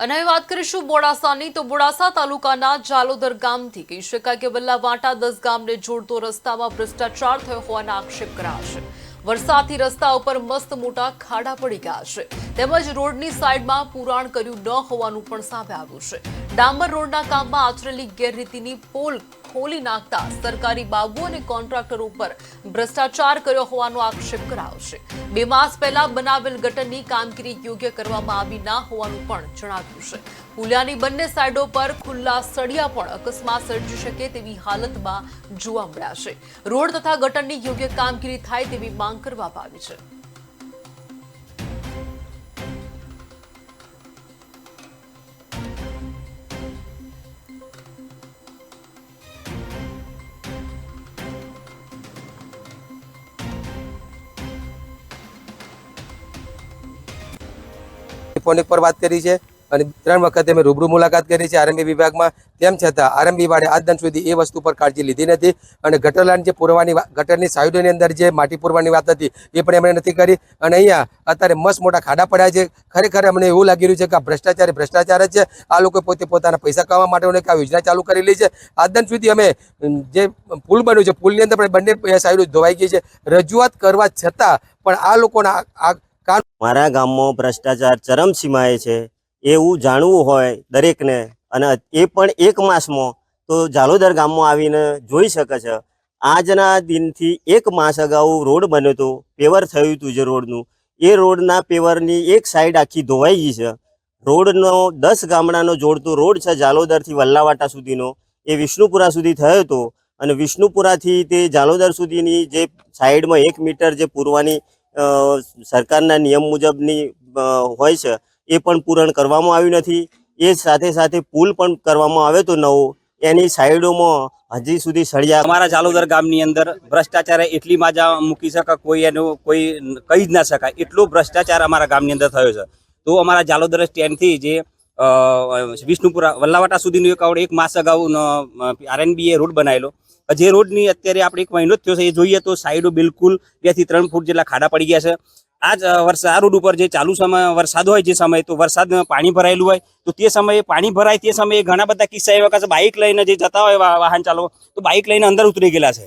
અને હવે વાત કરીશું બોડાસાની. તો બોડાસા તાલુકાના જાલોદર ગામથી કહી શકાય કે વલ્લાવાંટા દસ ગામને જોડતો રસ્તામાં ભ્રષ્ટાચાર થયો હોવાના આક્ષેપ કરાયા છે. વરસાદથી રસ્તા ઉપર મસ્ત મોટા ખાડા પડી ગયા છે. તેમજ રોડની સાઈડમાં પુરાણ કર્યું ન હોવાનું પણ સામે આવ્યું છે. ડામર રોડના કામમાં આચરેલી ગેરરીતિની પોલ ખોલી નાખતા સરકારી બાબુ અને કોન્ટ્રાક્ટર ઉપર ભ્રષ્ટાચાર કર્યો હોવાનો આક્ષેપ કરાયો છે. બે માસ પહેલા બનાવેલ ગટરની કામગીરી યોગ્ય કરવામાં આવી ના હોવાનું પણ જણાવ્યું છે. પુલિયાની બંને સાઈડો પર ખુલ્લા સળિયા પણ અકસ્માત સર્જી શકે તેવી હાલતમાં જોવા મળ્યા છે. રોડ તથા ગટરની યોગ્ય કામગીરી થાય તેવી માંગ કરવામાં આવી છે. ફોન પર વાત કરી છે. અને ત્રણ વખતે મેં રૂબરૂ મુલાકાત કરી છે આરએમબી વિભાગમાં. તેમ છતાં આરએમબી વાળે આજ દિન સુધી એ વસ્તુ પર કાળજી લીધી નથી. અને ગટર લાઈન જે પૂરવાની ગટરની સાઈડોની અંદર જે માટી પૂરવાની વાત હતી, એ પણ એમણે નથી કરી. અને અહીંયા અત્યારે મસ્ત મોટા ખાડા પડ્યા છે. ખરેખર અમને એવું લાગી રહ્યું છે કે આ ભ્રષ્ટાચાર ભ્રષ્ટાચાર જ છે. આ લોકો પોતે પોતાના પૈસા કમાવા માટે એક આ યોજના ચાલુ કરેલી છે. આજ દિન સુધી અમે જે પુલ બન્યું છે, પુલની અંદર પણ બંને સાઈડો ધોવાઈ ગઈ છે. રજૂઆત કરવા છતાં પણ આ લોકોના આ મારા ગામમાં ભ્રષ્ટાચાર ચરમસીમાએ છે. એવું જાણવું હોય દરેકને અને એ પણ એક માસમાં, તો જાલોદર ગામમાં આવીને જોઈ શકે છે. આજના દિનથી એક માસ અગાઉ રોડ બન્યો હતો, પેવર થયું હતું જે રોડનું. એ રોડના પેવરની એક સાઈડ આખી ધોવાઈ ગઈ છે. રોડનો દસ ગામડાનો જોડતો રોડ છે જાલોદરથી વલ્લાવાટા સુધીનો. એ વિષ્ણુપુરા સુધી થયો હતો અને વિષ્ણુપુરાથી તે જાલોદર સુધીની જે સાઈડમાં એક મીટર જે પૂરવાની સરકારના નિયમ મુજબની હોય છે એ પણ પૂરણ કરવામાં આવ્યું નથી. એ સાથે સાથે પુલ પણ કરવામાં આવ્યો તો નવો. એની સાઈડોમાં હજી સુધી સળિયા અમારા જાલોદર ગામની અંદર ભ્રષ્ટાચાર એટલી માજા મૂકી શકાય કોઈ એનું કોઈ કહી જ ના શકાય. એટલો ભ્રષ્ટાચાર અમારા ગામની અંદર થયો છે. તો અમારા જાલોદર સ્ટેન્ડથી જે વિષ્ણુપુરા વલ્લાવાટા સુધીનું એક આવડે એક માસ અગાઉ આરએનબીએ રોડ બનાવેલો. જે રોડની અત્યારે આપણે એક મહિનો જ થયો છે, એ જોઈએ તો સાઈડો બિલકુલ બેથી ત્રણ ફૂટ જેટલા ખાડા પડી ગયા છે. આ જ વરસાદ આ રોડ ઉપર જે ચાલુ સમય, વરસાદ હોય જે સમય, તો વરસાદ પાણી ભરાયેલું હોય, તો તે સમયે પાણી ભરાય, તે સમયે ઘણા બધા કિસ્સા એવા કે બાઇક લઈને જે જતા હોય વાહન ચાલકો, તો બાઇક લઈને અંદર ઉતરી ગયેલા છે.